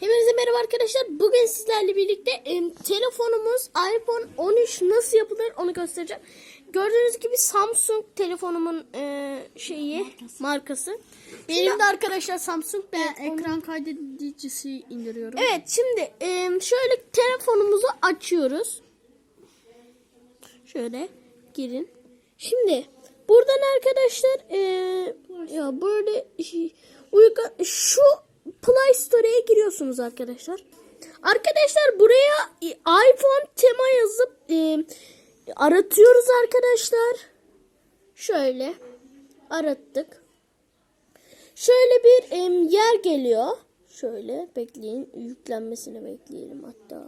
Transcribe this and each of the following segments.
Hepinize merhaba arkadaşlar. Bugün sizlerle birlikte em, telefonumuz iPhone 13 nasıl yapılır onu göstereceğim. Gördüğünüz gibi Samsung telefonumun e, şeyi markası. Benim de arkadaşlar Samsung Ben telefonu- ekran kaydedicisi indiriyorum. Evet şimdi em, şöyle telefonumuzu açıyoruz. Şöyle girin. Şimdi buradan arkadaşlar e, ya böyle şey, uygun şu Play Store'ya giriyorsunuz arkadaşlar. Arkadaşlar buraya e, iPhone tema yazıp e, aratıyoruz arkadaşlar. Şöyle arattık. Şöyle bir em, yer geliyor. Şöyle bekleyin. Yüklenmesini bekleyelim hatta.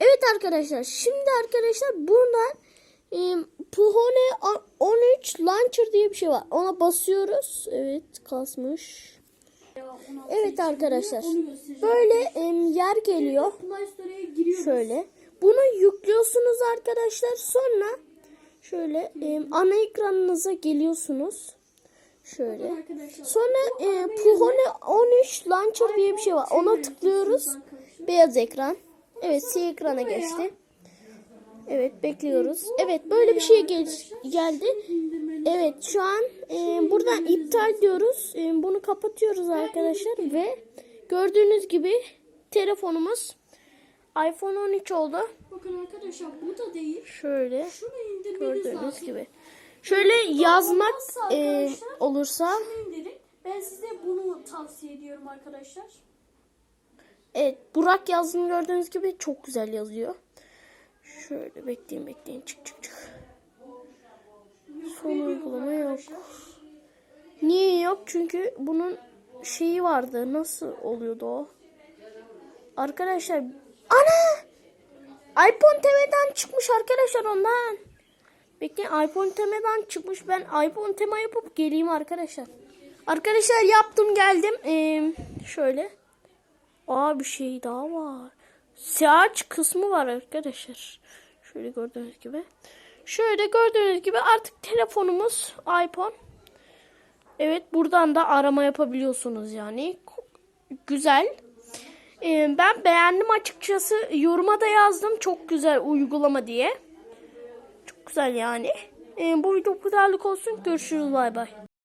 Evet arkadaşlar. Şimdi arkadaşlar buradan em, Puhone A- 13 Launcher diye bir şey var. Ona basıyoruz. Evet kasmış. Evet arkadaşlar. Böyle em, yer geliyor. Şöyle. Bunu yüklüyorsunuz arkadaşlar. Sonra şöyle em, ana ekranınıza geliyorsunuz. Şöyle. Sonra e, Puhone 13 Launcher diye bir şey var. Ona tıklıyoruz. Beyaz ekran. Evet siyah ekrana geçti. Evet bekliyoruz. Evet böyle bir şey gel- geldi. Evet şu an e, buradan iptal diyoruz. E, bunu kapatıyoruz arkadaşlar ve gördüğünüz gibi telefonumuz iPhone 13 oldu. Bakın arkadaşlar bu da değil. Şöyle gördüğünüz gibi. Şöyle yazmak e, olursa. Ben size bunu tavsiye ediyorum arkadaşlar. Evet Burak yazdığını gördüğünüz gibi çok güzel yazıyor. Şöyle bekleyin bekleyin çık çık çık. Son uygulama yok. Niye yok? Çünkü bunun şeyi vardı. Nasıl oluyordu o? Arkadaşlar ana iPhone TV'den çıkmış arkadaşlar ondan. Bekleyin iPhone TV'den çıkmış. Ben iPhone tema yapıp geleyim arkadaşlar. Arkadaşlar yaptım geldim. Ee, şöyle. Aa bir şey daha var. Search kısmı var arkadaşlar. Şöyle gördüğünüz gibi. Şöyle gördüğünüz gibi artık telefonumuz iPhone. Evet buradan da arama yapabiliyorsunuz yani. Güzel. Ee, ben beğendim açıkçası. Yoruma da yazdım. Çok güzel uygulama diye. Çok güzel yani. Ee, bu video bu kadarlık olsun. Görüşürüz bay bay.